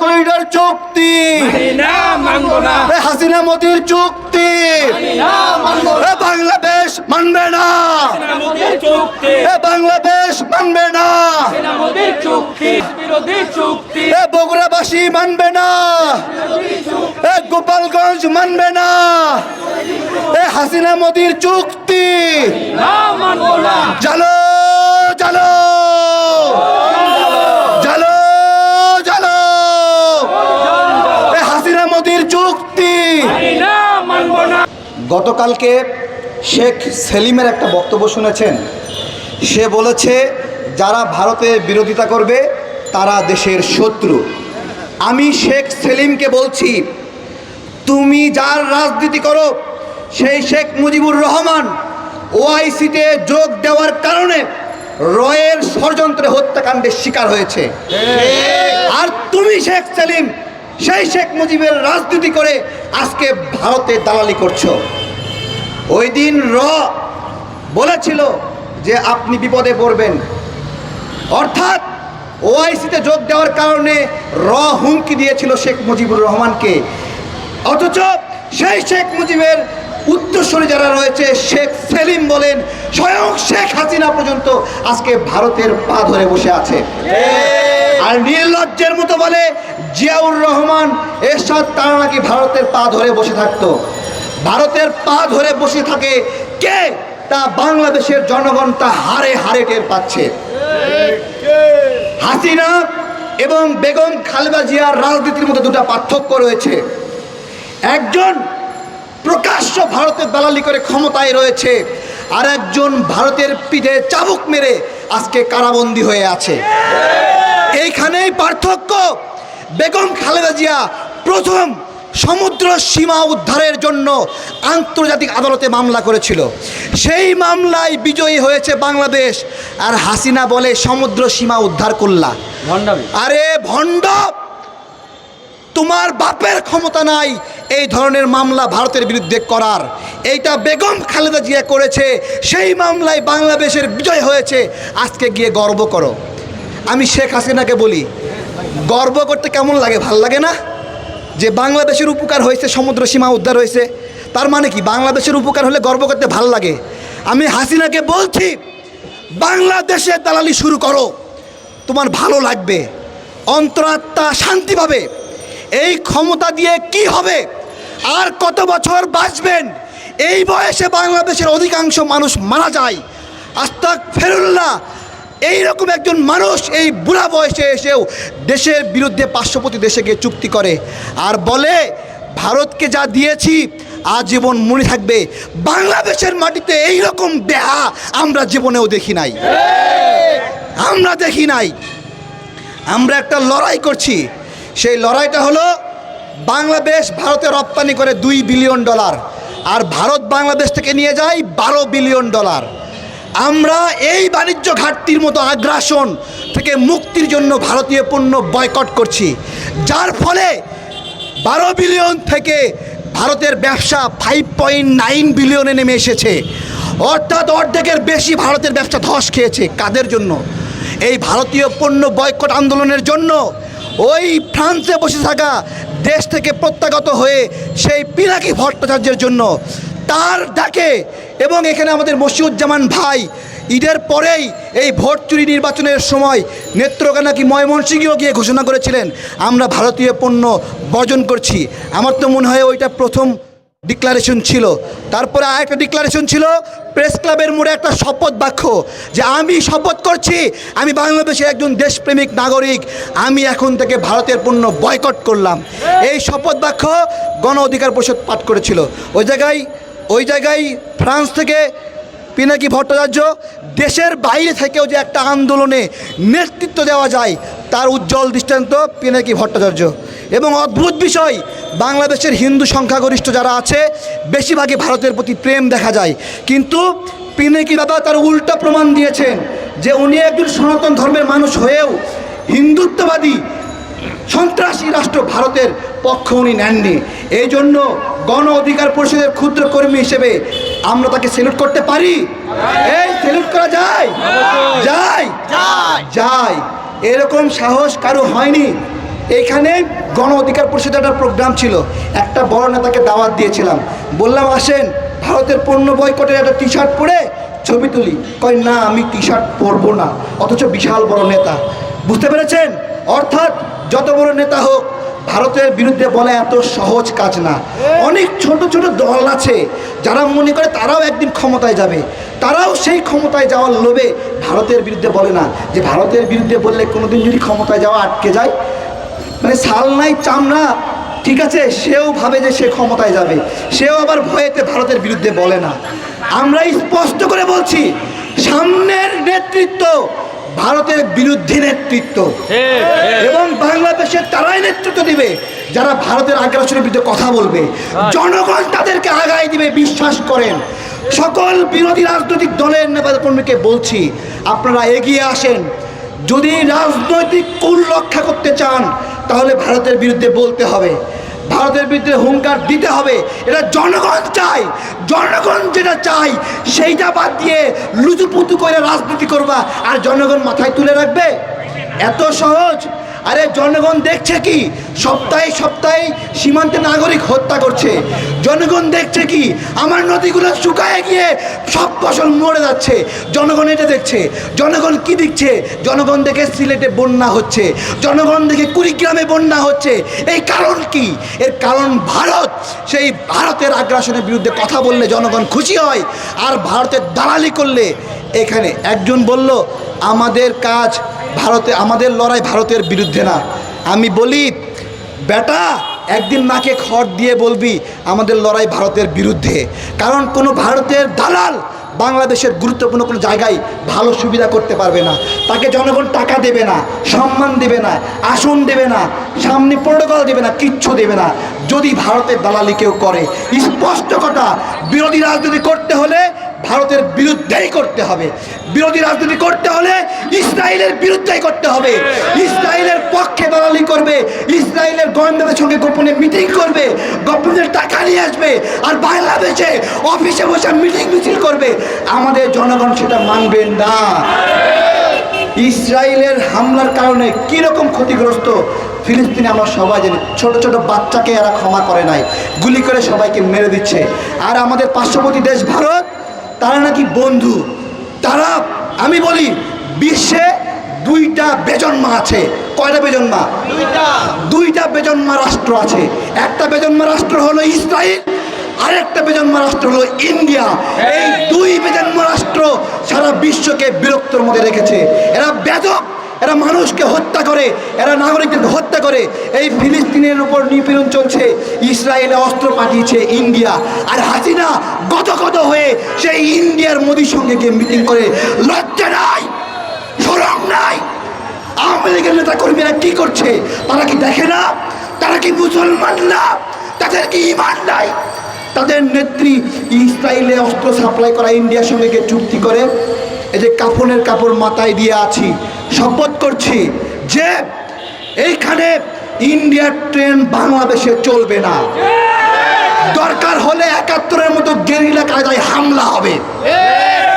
Corridor চুক্তি। হাসিনা মোদির চুক্তি। বাংলাদেশ মানবে না। বাংলাদেশ মানবে না। বগুড়াবাসী মানবে না। এ গোপালগঞ্জ মানবে না। এ হাসিনা মোদির চুক্তি। জালো জালো জালো এ হাসিনা মোদির চুক্তি মানি না মানব না গতকালকে শেখ সেলিমের একটা বক্তব্য শুনেছেন। সে বলেছে যারা ভারতে বিরোধিতা করবে তারা দেশের শত্রু। আমি শেখ সেলিমকে বলছি তুমি যার রাজনীতি করো সেই শেখ মুজিবুর রহমান ওআইসিতে যোগ দেওয়ার কারণে রয়ের ষড়যন্ত্রে হত্যাকাণ্ডের শিকার হয়েছে। আর তুমি শেখ সেলিম সেই শেখ মুজিবের রাজনীতি করে আজকে ভারতে দালালি করছ। ওই দিন র বলেছিল যে আপনি বিপদে পড়বেন। অর্থাৎ ওআইসিতে যোগ দেওয়ার কারণে র হুমকি দিয়েছিল শেখ মুজিবুর রহমানকে। অথচ সেই শেখ মুজিবের উত্তরসূরি যারা রয়েছে শেখ সেলিম বলেন স্বয়ং শেখ হাসিনা পর্যন্ত আজকে ভারতের পা ধরে বসে আছে। আর নির্লজ্জের মতো বলে জিয়াউর রহমান এরশাদ তারা নাকি ভারতের পা ধরে বসে থাকতো। ভারতের পা ধরে বসে থাকে কে? তা বাংলাদেশের জনগণ তা হারে হারে টের পাচ্ছে। হাসিনা এবং বেগম খালেদা জিয়ার রাজনীতির মধ্যে দুটো পার্থক্য রয়েছে। একজন প্রকাশ্য ভারতের দালালি করে ক্ষমতায় রয়েছে আর একজন ভারতের পিঠে চাবুক মেরে আজকে কারাবন্দী হয়ে আছে। এইখানেই পার্থক্য। বেগম খালেদা জিয়া প্রথম সমুদ্র সীমা উদ্ধারের জন্য আন্তর্জাতিক আদালতে মামলা করেছিল। সেই মামলায় বিজয়ী হয়েছে বাংলাদেশ। আর হাসিনা বলে সমুদ্র সীমা উদ্ধার করলা। আরে ভণ্ড তোমার বাপের ক্ষমতা নাই এই ধরনের মামলা ভারতের বিরুদ্ধে করার। এইটা বেগম খালেদা জিয়া করেছে। সেই মামলায় বাংলাদেশের বিজয় হয়েছে। আজকে গিয়ে গর্ব করো। আমি শেখ হাসিনাকে বলি গর্ব করতে কেমন লাগে? ভালো লাগে না? যে বাংলাদেশের উপকার হয়েছে, সমুদ্র সীমা উদ্ধার হয়েছে, তার মানে কি? বাংলাদেশের উপকার হলে গর্ব করতে ভালো লাগে। আমি হাসিনাকে বলছি, বাংলাদেশে দালালি শুরু করো। তোমার ভালো লাগবে। অন্তরাত্মা শান্তি পাবে। এই ক্ষমতা দিয়ে কি হবে? আর কত বছর বাঁচবেন? এই বয়সে বাংলাদেশের অধিকাংশ মানুষ মারা যায়। আস্তাক ফেরুল্লাহ এইরকম একজন মানুষ, এই বুড়া বয়সে এসেও দেশের বিরুদ্ধে পার্শ্ববর্তী দেশে গিয়ে চুক্তি করে। আর বলে, ভারতকে যা দিয়েছি, আজীবন মনে থাকবে। বাংলাদেশের মাটিতে এই রকম দেহা আমরা জীবনেও দেখি নাই। আমরা দেখি নাই। আমরা একটা লড়াই করছি। সেই লড়াইটা হলো, বাংলাদেশ ভারতে রপ্তানি করে দুই বিলিয়ন ডলার। আর ভারত বাংলাদেশ থেকে নিয়ে যায় বারো বিলিয়ন ডলার। আমরা এই বাণিজ্য ঘাটতির মতো আগ্রাসন থেকে মুক্তির জন্য ভারতীয় পণ্য বয়কট করছি। যার ফলে বারো বিলিয়ন থেকে ভারতের ব্যবসা ফাইভ পয়েন্ট নাইন বিলিয়নে নেমে এসেছে। অর্থাৎ অর্ধেকের বেশি ভারতের ব্যবসা ধস খেয়েছে। কাদের জন্য? এই ভারতীয় পণ্য বয়কট আন্দোলনের জন্য ওই ফ্রান্সে বসে থাকা দেশ থেকে প্রত্যাগত হয়ে সেই পিনাকি ভট্টাচার্যের জন্য তার ডাকে এবং এখানে আমাদের মসিউজ্জামান ভাই, ঈদের পরেই এই ভোট চুরি নির্বাচনের সময় নেত্রকা নাকি গিয়ে ঘোষণা করেছিলেন, আমরা ভারতীয় পণ্য বর্জন করছি। আমার তো মনে হয় ওইটা প্রথম ডিক্লারেশন ছিল। তারপরে আরেকটা ডিক্লারেশন ছিল প্রেস ক্লাবের মোড়ে একটা শপথ বাক্য যে আমি শপথ করছি, আমি বাংলাদেশের একজন দেশপ্রেমিক নাগরিক, আমি এখন থেকে ভারতের পণ্য বয়কট করলাম। এই শপথ বাক্য গণ অধিকার পরিষদ পাঠ করেছিল। ওই জায়গায় ওই জায়গায় ফ্রান্স থেকে পিনাকি ভট্টাচার্য দেশের বাইরে থেকেও যে একটা আন্দোলনে নেতৃত্ব দেওয়া যায়, তার উজ্জ্বল দৃষ্টান্ত পিনাকি ভট্টাচার্য। এবং অদ্ভুত বিষয়, বাংলাদেশের হিন্দু সংখ্যাগরিষ্ঠ যারা আছে, বেশিরভাগই ভারতের প্রতি প্রেম দেখা যায়। কিন্তু পিনাকি বাবা তার উল্টা প্রমাণ দিয়েছেন যে উনি একজন সনাতন ধর্মের মানুষ হয়েও হিন্দুত্ববাদী সন্ত্রাসী রাষ্ট্র ভারতের পক্ষ উনি নেননি। এই জন্য গণ অধিকার পরিষদের ক্ষুদ্র কর্মী হিসেবে আমরা তাকে সেলুট করতে পারি? এই সেলুট করা যায়? যায়? যায়। এরকম সাহস কারও হয়নি। এইখানে গণ অধিকার পরিষদের একটা প্রোগ্রাম ছিল। একটা বড় নেতাকে দাওয়াত দিয়েছিলাম। বললাম আসেন ভারতের পণ্য বয়কটের একটা টি শার্ট পরে ছবি তুলি। কয় না আমি টি শার্ট পরবো না অথচ বিশাল বড় নেতা। বুঝতে পেরেছেন? অর্থাৎ যত বড় নেতা হোক ভারতের বিরুদ্ধে বলা এত সহজ কাজ না। অনেক ছোট ছোট দল আছে যারা মনে করে তারাও একদিন ক্ষমতায় যাবে। তারাও সেই ক্ষমতায় যাওয়ার লোভে ভারতের বিরুদ্ধে বলে না যে ভারতের বিরুদ্ধে বললে কোনোদিন যদি ক্ষমতায় যাওয়া আটকে যায়। মানে সাল নাই চামড়া ঠিক আছে? সেও ভাবে যে সে ক্ষমতায় যাবে। সেও আবার ভয়েতে ভারতের বিরুদ্ধে বলে না। আমরা স্পষ্ট করে বলছি, সামনের নেতৃত্ব ভারতের বিরুদ্ধে নেতৃত্ব। এবং বাংলাদেশের তারাই নেতৃত্ব দিবে যারা ভারতের আগ্রাসনের বিরুদ্ধে কথা বলবে। জনগণ তাদেরকে আগায় দিবে বিশ্বাস করেন। সকল বিরোধী রাজনৈতিক দলের নেতা কর্মীকে বলছি আপনারা এগিয়ে আসেন। যদি রাজনৈতিক কুল রক্ষা করতে চান তাহলে ভারতের বিরুদ্ধে বলতে হবে। ভারতের বিরুদ্ধে হুঙ্কার দিতে হবে। এটা জনগণ চাই জনগণ যেটা চাই সেইটা বাদ দিয়ে লুতুপুতু করে রাজনীতি করবা আর জনগণ মাথায় তুলে রাখবে। এত সহজ। আরে জনগণ দেখছে কি? সপ্তাহে সপ্তাহে সীমান্তে নাগরিক হত্যা করছে। জনগণ দেখছে কি? আমার নদীগুলো শুকায় গিয়ে সব ফসল মরে যাচ্ছে। জনগণ এটা দেখছে। জনগণ কি দেখছে? জনগণ দেখে সিলেটে বন্যা হচ্ছে। জনগণ দেখে কুড়িগ্রামে বন্যা হচ্ছে। এই কারণ কি? এর কারণ ভারত। সেই ভারতের আগ্রাসনের বিরুদ্ধে কথা বললে জনগণ খুশি হয়। আর ভারতের দালালি করলে এখানে একজন বলল, আমাদের কাজ ভারতে, আমাদের লড়াই ভারতের বিরুদ্ধে না। আমি বলি, বেটা, একদিন নাকে খড় দিয়ে বলবি, আমাদের লড়াই ভারতের বিরুদ্ধে। কারণ কোনো ভারতের দালাল বাংলাদেশের গুরুত্বপূর্ণ কোনো জায়গায় ভালো সুবিধা করতে পারবে না। তাকে জনগণ টাকা দেবে না, সম্মান দেবে না, আসন দেবে না, সামনে প্রোটোকল দেবে না, কিচ্ছু দেবে না। যদি ভারতের দালালি কেউ করে, স্পষ্ট কথা, বিরোধী রাজনীতি করতে হলে ভারতের বিরুদ্ধেই করতে হবে। বিরোধী রাজনীতি করতে হলে ইসরায়েলের বিরুদ্ধেই করতে হবে। ইসরায়েলের পক্ষে দালালি করবে, ইসরায়েলের গোয়েন্দাদের সঙ্গে গোপনে মিটিং করবে গোপনের টাকা নিয়ে আসবে, আর বাংলাদেশে অফিসে বসে মিটিং মিছিল করবে। আমাদের জনগণ সেটা মানবেন না। ইসরায়েলের হামলার কারণে কীরকম ক্ষতিগ্রস্ত, ফিলিস্তিনে আমরা সবাই জানি, ছোট ছোট বাচ্চাকে এরা ক্ষমা করে নাই, গুলি করে সবাইকে মেরে দিচ্ছে। আর আমাদের পার্শ্ববর্তী দেশ ভারত তারা নাকি বন্ধু? তারা আমি বলি বিশ্বে দুইটা বেজন্মা আছে। কয়টা বেজন্মা? দুইটা। বেজন্মা রাষ্ট্র আছে। একটা বেজন্মা রাষ্ট্র হলো ইসরায়েল আরেকটা বেজন্মা রাষ্ট্র হলো ইন্ডিয়া। এই দুই বেজন্ম রাষ্ট্র সারা বিশ্বকে বিরক্তর মধ্যে রেখেছে। এরা বেদক এরা মানুষকে হত্যা করে, এরা নাগরিকদেরকে হত্যা করে। এই ফিলিস্তিনের উপর নিপীড়ন চলছে, ইসরায়েলে অস্ত্র পাঠিয়েছে ইন্ডিয়া। আর হাসিনা গত গত হয়ে সেই ইন্ডিয়ার মোদির সঙ্গে গিয়ে মিটিং করে, লজ্জা নাই সরম নাই। আওয়ামী লীগের নেতা কর্মীরা কি করছে? তারা কি দেখে না? তারা কি মুসলমান না? তাদের কি ইমান নাই? তাদের নেত্রী ইসরায়েলে অস্ত্র সাপ্লাই করা ইন্ডিয়ার সঙ্গে গিয়ে চুক্তি করে, এই যে কাফনের কাপড় মাথায় দিয়ে আছি। শপথ করছি যে এইখানে ইন্ডিয়ার ট্রেন বাংলাদেশে চলবে না। দরকার হলে একাত্তরের মতো গেরিলা কায়দায় হামলা হবে।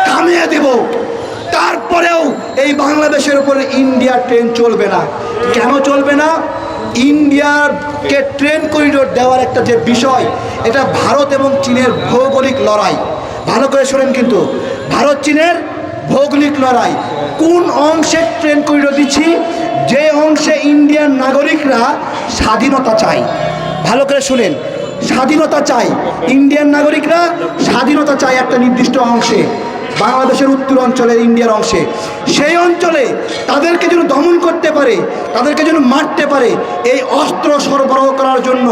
থামিয়ে দেব। তারপরেও এই বাংলাদেশের উপরে ইন্ডিয়ার ট্রেন চলবে না। কেন চলবে না? ইন্ডিয়াকে ট্রেন করিডোর দেওয়ার একটা যে বিষয়, এটা ভারত এবং চীনের ভৌগোলিক লড়াই। ভালো করে শোনেন কিন্তু ভারত চীনের ভৌগোলিক লড়াই। কোন অংশে ট্রেন করে দিচ্ছি? যে অংশে ইন্ডিয়ান নাগরিকরা স্বাধীনতা চায়। ভালো করে শুনেন। স্বাধীনতা চাই ইন্ডিয়ান নাগরিকরা, স্বাধীনতা চায় একটা নির্দিষ্ট অংশে। বাংলাদেশের উত্তর অঞ্চলের ইন্ডিয়ার অংশে। সেই অঞ্চলে তাদেরকে যেন দমন করতে পারে, তাদেরকে যেন মারতে পারে, এই অস্ত্র সরবরাহ করার জন্য,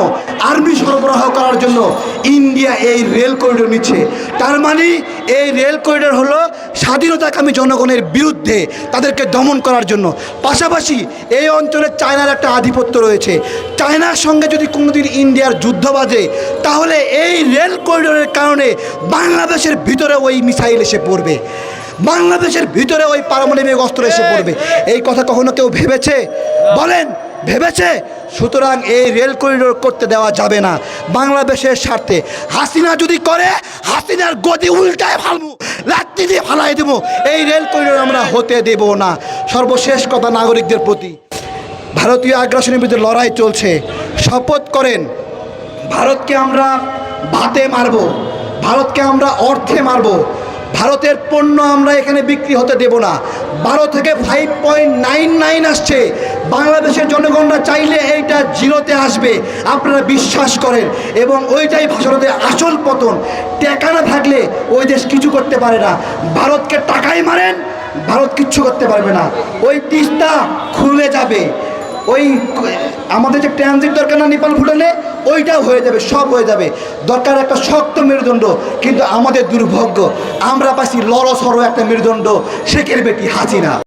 আর্মি সরবরাহ করার জন্য ইন্ডিয়া এই রেল করিডোর নিচ্ছে। তার মানে এই রেল করিডোর হলো স্বাধীনতাকামী জনগণের বিরুদ্ধে তাদেরকে দমন করার জন্য। পাশাপাশি এই অঞ্চলে চায়নার একটা আধিপত্য রয়েছে। চায়নার সঙ্গে যদি কোনোদিন ইন্ডিয়ার যুদ্ধ বাজে, তাহলে এই রেল করিডোরের কারণে বাংলাদেশের ভিতরে ওই মিসাইল এসে পড়বে। বাংলাদেশের ভিতরে ওই পারমাণবিক অস্ত্র এসে পড়বে। এই। কথা কখনো কেউ ভেবেছে? বলেন ভেবেছে? সুতরাং এই রেল করিডোর করতে দেওয়া যাবে না। বাংলাদেশের স্বার্থে। হাসিনা যদি করে হাসিনার গতি উল্টায় ফালমু লাত্তি দিয়ে ফালাই দেবো। এই রেল করিডোর আমরা হতে দেব না। সর্বশেষ কথা নাগরিকদের প্রতি। ভারতীয় আগ্রাসনের বিরুদ্ধে লড়াই চলছে। শপথ করেন ভারতকে আমরা ভাতে মারব। ভারতকে আমরা অর্থে মারব। ভারতের পণ্য আমরা এখানে বিক্রি হতে দেব না। বারো থেকে ফাইভ পয়েন্ট নাইন নাইন আসছে। বাংলাদেশের জনগণরা চাইলে এইটা জিরোতে আসবে। আপনারা বিশ্বাস করেন। এবং ওইটাই ভাষণতে আসল পতন। টেকা না থাকলে ওই দেশ কিছু করতে পারে না। ভারতকে টাকাই মারেন, ভারত কিচ্ছু করতে পারবে না। ওই তিস্তা খুলে যাবে। ওই আমাদের যে ট্রানজিট দরকার না নেপাল ভুটানে ওইটাও হয়ে যাবে, সব হয়ে যাবে। দরকার একটা শক্ত মেরুদণ্ড, কিন্তু আমাদের দুর্ভাগ্য, আমরা পাচ্ছি লড়সড় একটা মেরুদণ্ড, শেখের বেটি হাসিনা।